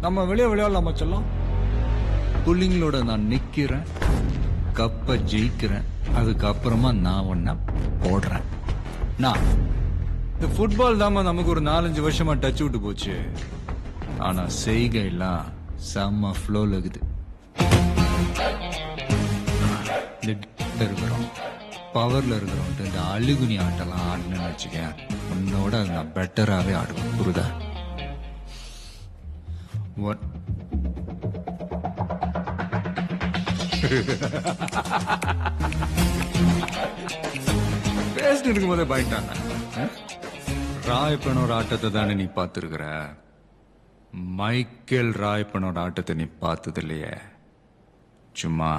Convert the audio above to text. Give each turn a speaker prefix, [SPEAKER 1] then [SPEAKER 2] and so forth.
[SPEAKER 1] நம்ம வெளியே விளையாடலாமா செல்லம்?
[SPEAKER 2] புள்ளிங்களோட நான் நிக்கிறேன். கப்ப ஜெயிக்கிறேன். அதுக்கப்புறமா நான் ஒன்ன போடுறேன். நான்.
[SPEAKER 1] இந்த ஃபுட்பால் தாம நமக்கு ஒரு நாலஞ்சு வருஷமா டச் விட்டு போச்சு.
[SPEAKER 2] ஆனா செய்கையெல்லாம் செம்ம ஃப்ளோல இருக்குது. இருக்கிறோம். பவர்ல இருக்கிறோம். இந்த அழுகுனி ஆட்டெல்லாம் ஆடணும்னு வச்சுக்கேன். உன்னோட நான் பெட்டராகவே ஆடுவேன். புரியுதா? What? பேசிட்டு இருக்கும்போதே பாயிட்டாங்க ராயப்பனோட ஆட்டத்தை தானே நீ பார்த்துருக்கிற? மைக்கேல் ராயப்பனோட ஆட்டத்தை நீ பார்த்தது இல்லையே சும்மா